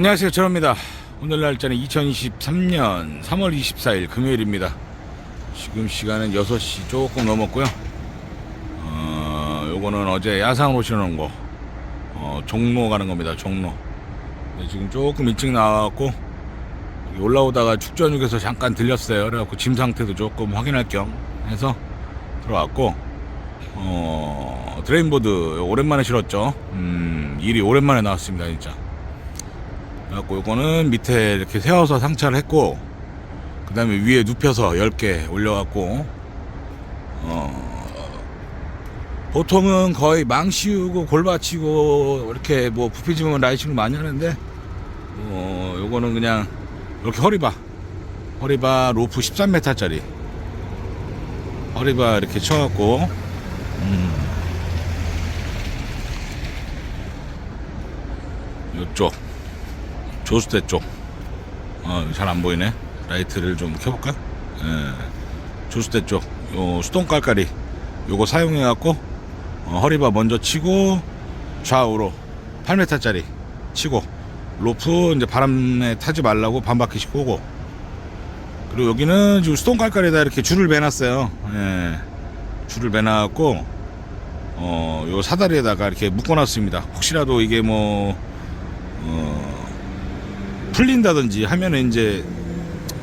안녕하세요. 저입니다. 오늘 날짜는 2023년 3월 24일 금요일입니다. 지금 시간은 6시 조금 넘었고요. 어, 요거는 어제 야상으로 신어놓은 거. 어, 종로 가는 겁니다. 종로. 네, 지금 조금 일찍 여기 올라오다가 축전역에서 잠깐 들렸어요. 그래갖고 짐 상태도 조금 확인할 겸 해서 들어왔고 어, 드레인보드 오랜만에 실었죠. 음, 일이 오랜만에 나왔습니다. 진짜. 그래갖고 요거는 밑에 이렇게 세워서 상차를 했고 그 다음에 위에 눕혀서 10개 올려갖고 어 보통은 거의 망 씌우고 골 받치고 이렇게 뭐 부피지면 라이싱을 많이 하는데 어 요거는 그냥 이렇게 허리바 허리바 로프 13m짜리. 허리바 이렇게 쳐갖고 음. 요쪽 조수대 쪽. 어, 잘 안 보이네. 라이트를 좀 켜볼까? 예. 조수대 쪽. 요 수동 깔깔이. 요거 사용해갖고, 어, 허리바 먼저 치고, 좌우로 8m짜리 치고, 로프 이제 바람에 타지 말라고 반 바퀴씩 꼬고, 그리고 여기는 지금 수동 깔깔이다 이렇게 줄을 매놨어요. 예. 줄을 매놔갖고, 어, 요 사다리에다가 이렇게 묶어놨습니다. 혹시라도 이게 뭐, 어, 풀린다든지 하면은 이제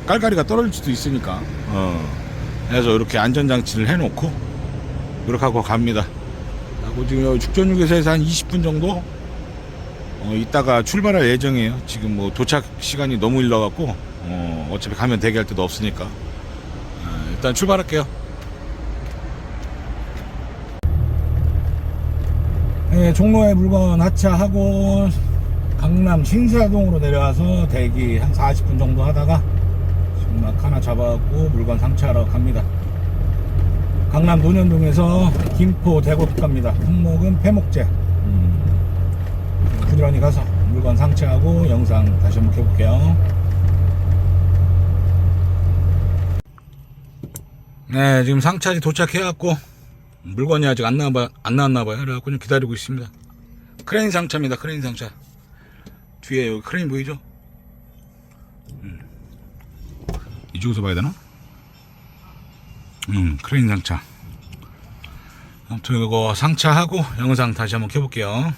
깔깔이가 떨어질 수도 있으니까. 어. 그래서 이렇게 안전장치를 해놓고 이렇게 하고 갑니다. 하고 지금 죽전역에서 한 20분 정도? 어 이따가 출발할 예정이에요. 지금 뭐 도착 시간이 너무 일러갖고 어 어차피 가면 대기할 데도 없으니까. 어, 일단 출발할게요. 네, 종로에 물건 하차하고 강남 신사동으로 내려와서 대기 한 40분 정도 하다가 지금 막 하나 잡아갖고 물건 상차하러 갑니다. 강남 논현동에서 김포 대곡 갑니다. 품목은 폐목재. 음, 부지런히 가서 물건 상차하고 영상 다시 한번 켜볼게요. 네, 지금 상차지 도착해갖고 물건이 아직 안 나와 안 나왔나봐요. 그래갖고 좀 기다리고 있습니다. 크레인 상차입니다. 크레인 상차. 뒤에 여기 크레인 보이죠? 음. 이쪽에서 봐야 되나? 음, 크레인 상차. 아무튼 이거 상차하고 영상 다시 한번 켜볼게요.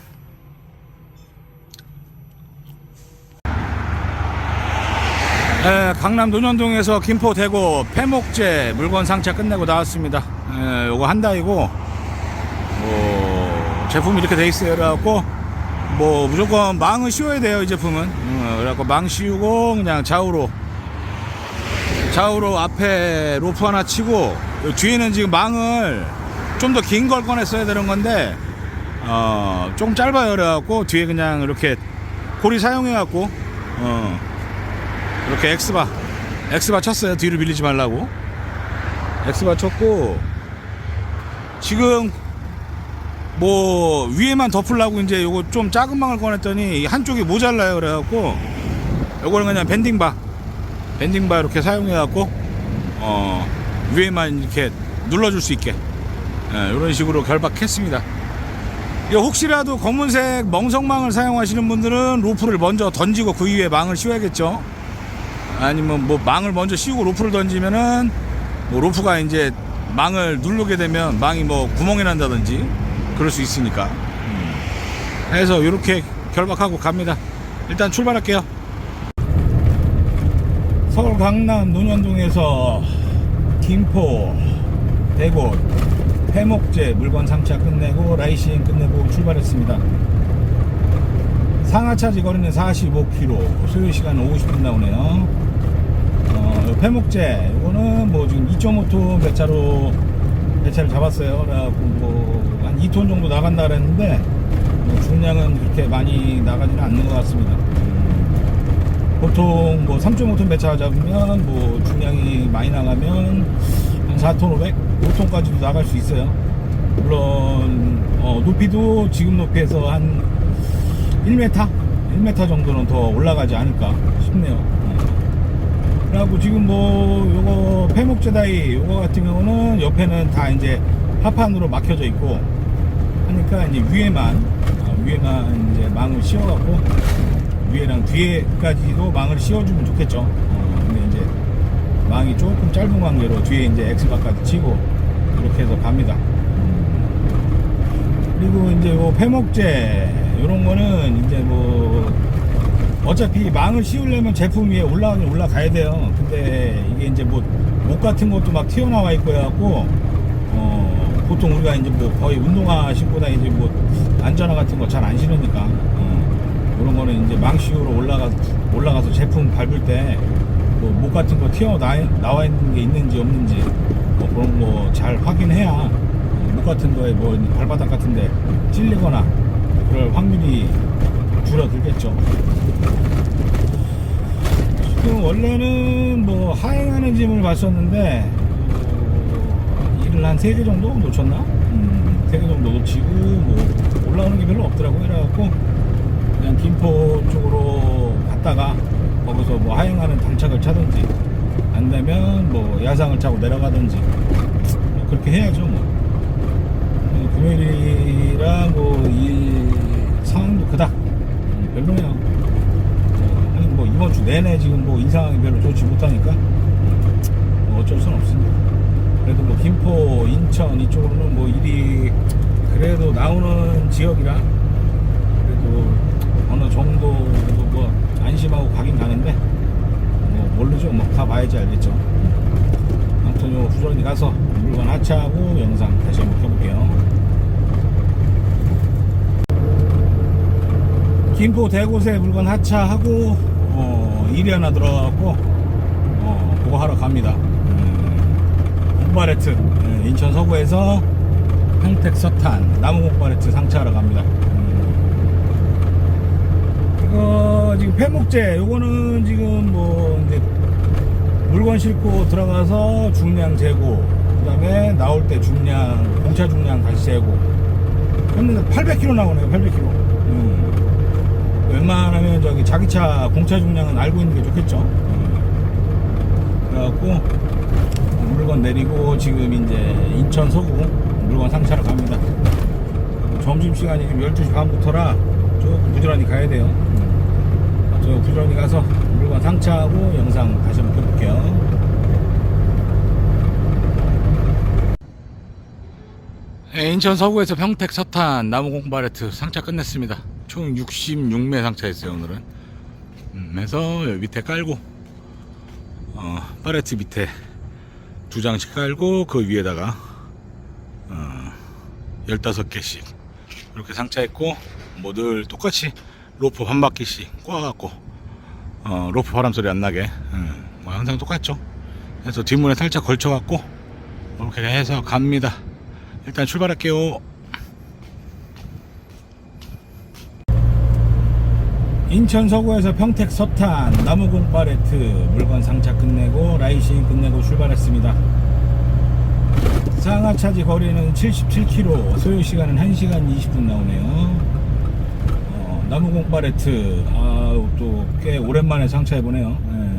네, 강남 논현동에서 김포 대구 폐목재 물건 상차 끝내고 나왔습니다. 예, 요거 한 달이고 뭐 제품이 이렇게 돼 있어요. 그래갖고 뭐 무조건 망을 씌워야 돼요 이 제품은. 어, 그래갖고 망 씌우고 그냥 좌우로 좌우로 앞에 로프 하나 치고 요 뒤에는 지금 망을 좀 더 긴 걸 꺼냈어야 되는 건데 어, 조금 짧아요. 그래갖고 뒤에 그냥 이렇게 고리 사용해갖고 어, 이렇게 엑스바 엑스바 쳤어요. 뒤로 밀리지 말라고. 엑스바 쳤고 지금 뭐 위에만 덮으려고 이제 요거 좀 작은 망을 꺼냈더니 한쪽이 모자라요. 그래갖고 요거는 그냥 밴딩바 밴딩바 이렇게 사용해갖고 어 위에만 이렇게 눌러줄 수 있게. 예, 이런 식으로 결박했습니다. 이거 혹시라도 검은색 멍석망을 사용하시는 분들은 로프를 먼저 던지고 그 위에 망을 씌워야겠죠? 아니면 뭐 망을 먼저 씌우고 로프를 던지면은 뭐 로프가 이제 망을 누르게 되면 망이 뭐 구멍이 난다든지 그럴 수 있으니까. 음. 해서 이렇게 결박하고 갑니다. 일단 출발할게요. 서울 강남 논현동에서 김포 대구 폐목재 물건 상차 끝내고 라이싱 끝내고 출발했습니다. 상하차지 거리는 45km 소요 시간은 50분 나오네요. 어, 요 폐목재 이거는 뭐 지금 2.5톤 배차로 배차를 잡았어요. 그래갖고 뭐한 2톤 정도 나간다 그랬는데 뭐 중량은 그렇게 많이 나가지는 않는 것 같습니다 보통 뭐 3.5톤 배차 잡으면 뭐 중량이 많이 나가면 한 4톤 500, 5톤까지도 나갈 수 있어요 물론 어, 높이도 지금 높이에서 한 1m? 1m 정도는 더 올라가지 않을까 싶네요. 어. 그래갖고 지금 뭐 요거 폐목재다이 요거 같은 경우는 옆에는 다 이제 하판으로 막혀져 있고 하니까 이제 위에만 어, 위에만 이제 망을 씌워갖고 위에랑 뒤에까지도 망을 씌워주면 좋겠죠. 어, 근데 이제 망이 조금 짧은 관계로 뒤에 이제 엑스바까지 치고 이렇게 해서 갑니다. 그리고 이제 뭐 폐목재 이런 거는 이제 뭐 어차피 망을 씌우려면 제품 위에 올라가긴 올라가야 돼요. 근데 이게 이제 뭐 목 같은 것도 막 튀어나와 있고 해갖고 어 보통 우리가 이제 뭐 거의 운동화 신고 다니지 뭐 안전화 같은 거 잘 안 신으니까 어 그런 거는 이제 망 씌우러 올라가 올라가서 제품 밟을 때 뭐 목 같은 거 튀어 나와 있는 게 있는지 없는지 뭐 그런 거 잘 확인해야 어, 목 같은 거에 뭐 발바닥 같은데 찔리거나 그럴 확률이 줄어들겠죠. 지금 원래는 뭐 하행하는 짐을 봤었는데 한세개 정도 놓쳤나? 음, 세개 정도 놓치고 뭐 올라오는 게 별로 없더라고요. 그래갖고 그냥 김포 쪽으로 갔다가 거기서 뭐 하행하는 단착을 차든지 안 되면 뭐 야상을 차고 내려가든지 뭐 그렇게 해야죠 뭐. 어, 금요일이라 뭐일 상황도 그닥 음, 별로네요. 어, 아니 뭐 이번 주 내내 지금 뭐 이상하게 별로 좋지 못하니까 뭐 어쩔 순 없습니다. 그래도 뭐 김포, 인천 이쪽으로는 뭐 일이 그래도 나오는 지역이라 그래도 어느 정도 뭐 안심하고 가긴 가는데 뭐 모르죠. 뭐 가봐야지 알겠죠. 아무튼 요 부지런히 가서 물건 하차하고 영상 다시 한번 켜볼게요. 김포 대곳에 물건 하차하고 어, 일이 하나 들어가고 어, 그거 하러 갑니다. 음, 옥바레트 예, 인천 서구에서 평택 서탄 나무 옥바레트 상차하러 갑니다. 음, 이거 지금 폐목재 요거는 지금 뭐 이제 물건 싣고 들어가서 중량 재고 그 다음에 나올 때 중량 공차 중량 다시 재고 했는데 800kg 나오네요 800kg 음. 웬만하면 저기 자기 차 공차 중량은 알고 있는 게 좋겠죠 음. 그래갖고 물건 내리고 지금 이제 인천 서구 물건 상차로 갑니다 점심시간이 지금 12시 반부터라 조금 부지런히 가야 돼요 음. 저 부지런히 가서 물건 상차하고 영상 다시 한번 켜볼게요 네, 인천 서구에서 평택 서탄 나무공 바레트 상차 끝냈습니다. 총 66매 상차했어요 오늘은. 음, 여기 밑에 깔고 어, 바레트 밑에 두 장씩 깔고 그 위에다가 어, 15개씩 이렇게 상차했고 뭐 늘 똑같이 로프 한 바퀴씩 꽈갖고 어, 로프 바람 소리 안 나게 음, 뭐 항상 똑같죠. 그래서 뒷문에 살짝 걸쳐갖고 이렇게 해서 갑니다. 일단 출발할게요. 인천 서구에서 평택 서탄 나무공 바레트 물건 상차 끝내고 라이싱 끝내고 출발했습니다. 상하 차지 거리는 77km, 소요 시간은 1시간 20분 나오네요. 어, 나무공 바레트 아또 꽤 오랜만에 상차해 보네요. 예.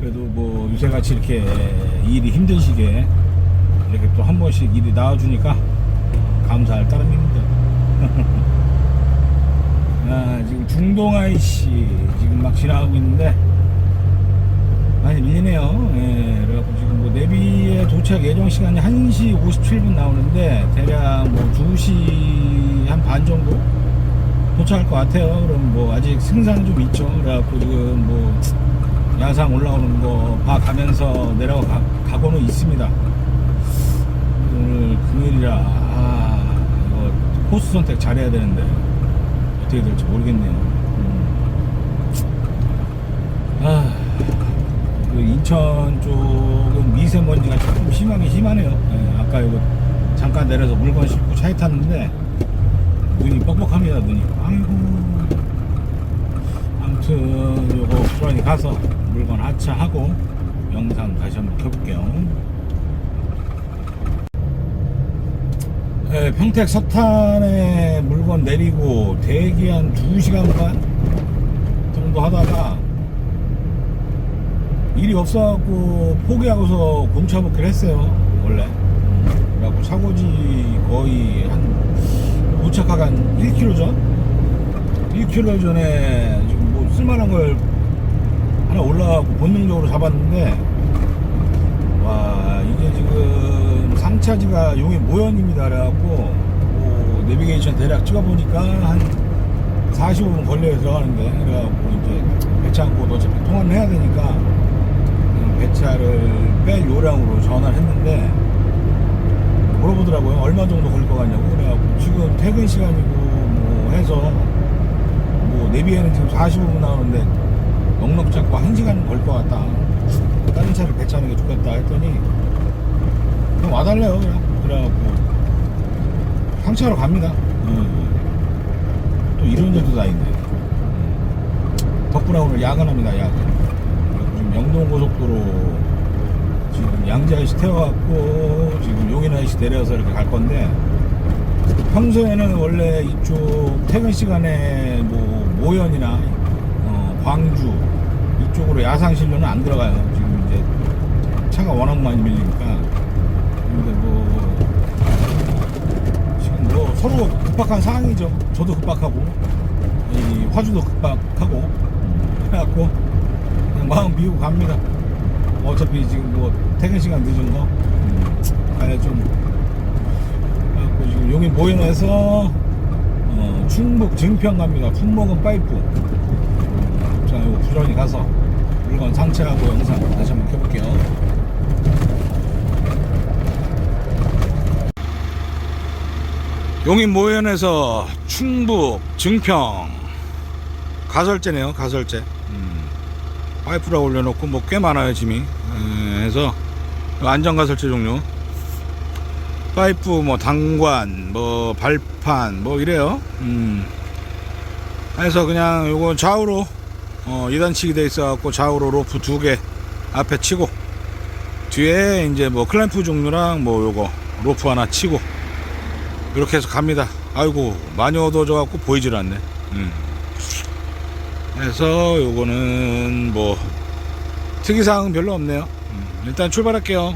그래도 뭐 요새같이 이렇게 일이 힘든 시기에 이렇게 또 한 번씩 일이 나와주니까 감사할 따름입니다. 아, 지금 중동아이 씨 지금 막 지나가고 있는데 많이 밀리네요. 예, 그래갖고 지금 뭐 내비에 도착 예정 시간이 1시 57분 나오는데 대략 뭐 2시 한 반 정도 도착할 것 같아요. 그럼 뭐 아직 승산은 좀 있죠. 그래갖고 지금 뭐 야상 올라오는 거 봐가면서 내려가 가고는 있습니다. 오늘 금요일이라 아 이거 코스 선택 잘해야 되는데 어떻게 될지 모르겠네요. 음. 아, 그 인천 쪽은 미세먼지가 조금 심하게 심하네요. 예, 아까 이거 잠깐 내려서 물건 싣고 차에 탔는데 눈이 뻑뻑합니다. 눈이. 아이고. 아무튼 요거 부란히 가서 물건 하차하고 영상 다시 한번 켜볼게요. 네, 평택 석탄에 물건 내리고 대기 한 2시간 반 정도 하다가 일이 없어갖고 포기하고서 공차 먹기로 했어요 원래. 그래갖고 차고지 거의 한 도착하기 한 1km 전? 2km 전에 지금 뭐 쓸만한 걸 하나 올라가고 본능적으로 잡았는데 와 이게 지금 상차지가 용의 모연입니다. 그래갖고 뭐 내비게이션 대략 찍어보니까 한 45분 걸려야 들어가는데. 그래갖고 이제 배차 안고 어차피 통화를 해야 되니까 음, 배차를 뺄 요량으로 전화를 했는데 물어보더라고요. 얼마 정도 걸릴 것 같냐고. 그래갖고 지금 퇴근 시간이고 뭐 해서 뭐 내비에는 지금 45분 나오는데 넉넉 잡고 1시간 걸것 같다. 다른 차를 배차하는 게 좋겠다 했더니 그냥 와달래요 그냥 그래갖고 상차로 갑니다 음. 또 이런 일도 다 있네 음. 덕분에 오늘 야근합니다 야근 지금 영동고속도로 지금 양재 아이씨 태워갖고 지금 용인 아이씨 내려서 이렇게 갈 건데 평소에는 원래 이쪽 퇴근 시간에 뭐 모연이나 어, 광주 이쪽으로 야상실로는 안 들어가요. 지금 이제 차가 워낙 많이 밀리니까. 근데 뭐 지금 뭐 서로 급박한 상황이죠. 저도 급박하고 이 화주도 급박하고 그래갖고 그냥 마음 비우고 갑니다. 어차피 지금 뭐 퇴근 시간 늦은 거 음, 가야 좀 그래갖고 지금 용인 모현에서 어, 충북 증평 갑니다. 품목은 파이프. 자, 이거 부지런히 가서 물건 상체하고 영상 다시 한번 켜볼게요. 용인 모현에서 충북 증평 가설제네요. 가설제. 음, 파이프라 올려놓고 뭐 꽤 많아요 짐이. 에, 해서 안전 가설제 종류. 파이프 뭐 단관 뭐 발판 뭐 이래요 음 해서 그냥 요거 좌우로 어 2단치기 돼 있어 갖고 좌우로 로프 두 개 앞에 치고 뒤에 이제 뭐 클램프 종류랑 뭐 요거 로프 하나 치고 이렇게 해서 갑니다. 아이고 많이 어두워져 갖고 보이질 않네. 음. 해서 요거는 뭐 특이사항은 별로 없네요. 음, 일단 출발할게요.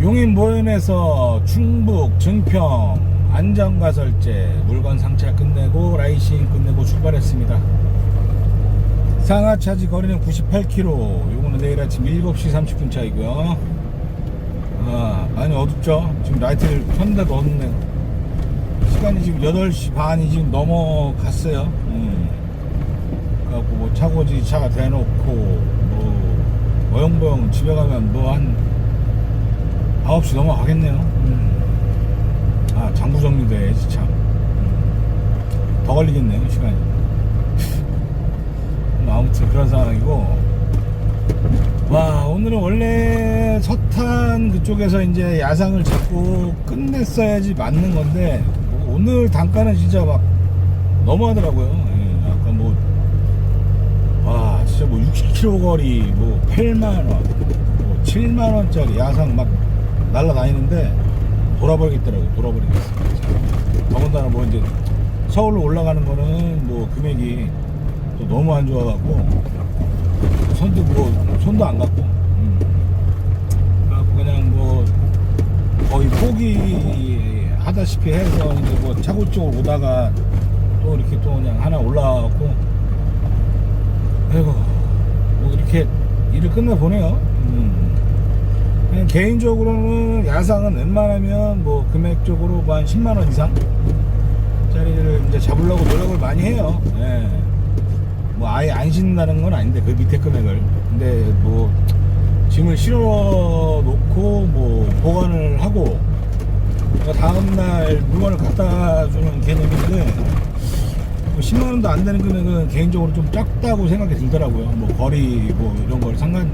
용인 모현에서 충북 증평 안전가설제 물건 상차 끝내고 라이싱 끝내고 출발했습니다. 상하 차지 거리는 98km. 요거는 내일 아침 7시 30분 차이고요. 아, 많이 어둡죠? 지금 라이트를 켰는데도 어둡네. 시간이 지금 8시 반이 지금 넘어갔어요. 음. 그래갖고 뭐 차고지 차 대놓고 뭐 어영부영 집에 가면 뭐 한 9시 넘어가겠네요. 음. 아, 장부 정리돼야지, 참. 음. 더 걸리겠네요, 시간이. 뭐 아무튼 그런 상황이고. 와, 오늘은 원래 서탄 그쪽에서 이제 야상을 잡고 끝냈어야지 맞는 건데, 뭐 오늘 단가는 진짜 막 너무하더라고요. 예, 약간 뭐, 와, 진짜 뭐 60km 거리, 뭐 8만원, 뭐 7만원짜리 야상 막 날라다니는데 돌아버리겠더라고요. 돌아버리겠어요. 더군다나 뭐 이제 서울로 올라가는 거는 뭐 금액이 또 너무 안 좋아갖고 손도 뭐 손도 안 갔고 음. 그래갖고 그냥 뭐 거의 포기하다시피 해서 이제 뭐 차고 쪽으로 오다가 또 이렇게 또 그냥 하나 올라와갖고 아이고 뭐 이렇게 일을 끝내보네요. 음. 개인적으로는 야상은 웬만하면 뭐 금액적으로 뭐 한 10만원 이상 짜리를 이제 잡으려고 노력을 많이 해요. 예. 뭐 아예 안 신다는 건 아닌데 그 밑에 금액을. 근데 뭐 짐을 실어 놓고 뭐 보관을 하고 그 다음날 물건을 갖다 주는 개념인데 뭐 10만 원도 안 되는 금액은 개인적으로 좀 작다고 생각이 들더라고요. 뭐 거리 뭐 이런 걸 상관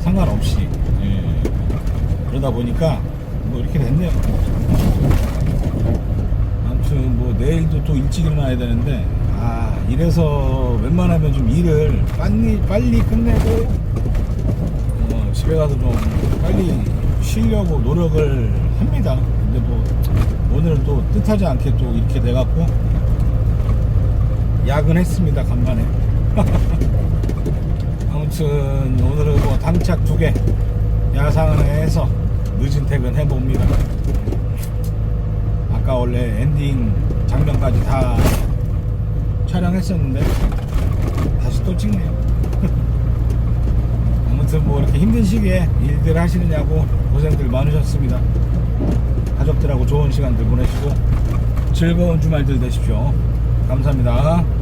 상관없이 예. 그러다 보니까 뭐 이렇게 됐네요. 아무튼 뭐 내일도 또 일찍 일어나야 되는데 아 이래서 웬만하면 좀 일을 빨리 빨리 끝내고 어, 집에 가서 좀 빨리 쉬려고 노력을 합니다. 근데 뭐 오늘은 또 뜻하지 않게 또 이렇게 돼갖고 야근했습니다 간만에. 아무튼 오늘은 뭐 단착 두 개 야상을 해서 늦은 퇴근 해봅니다. 아까 원래 엔딩 장면까지 다 촬영했었는데 다시 또 찍네요. 아무튼 뭐 이렇게 힘든 시기에 일들 하시느냐고 고생들 많으셨습니다. 가족들하고 좋은 시간들 보내시고 즐거운 주말들 되십시오. 감사합니다.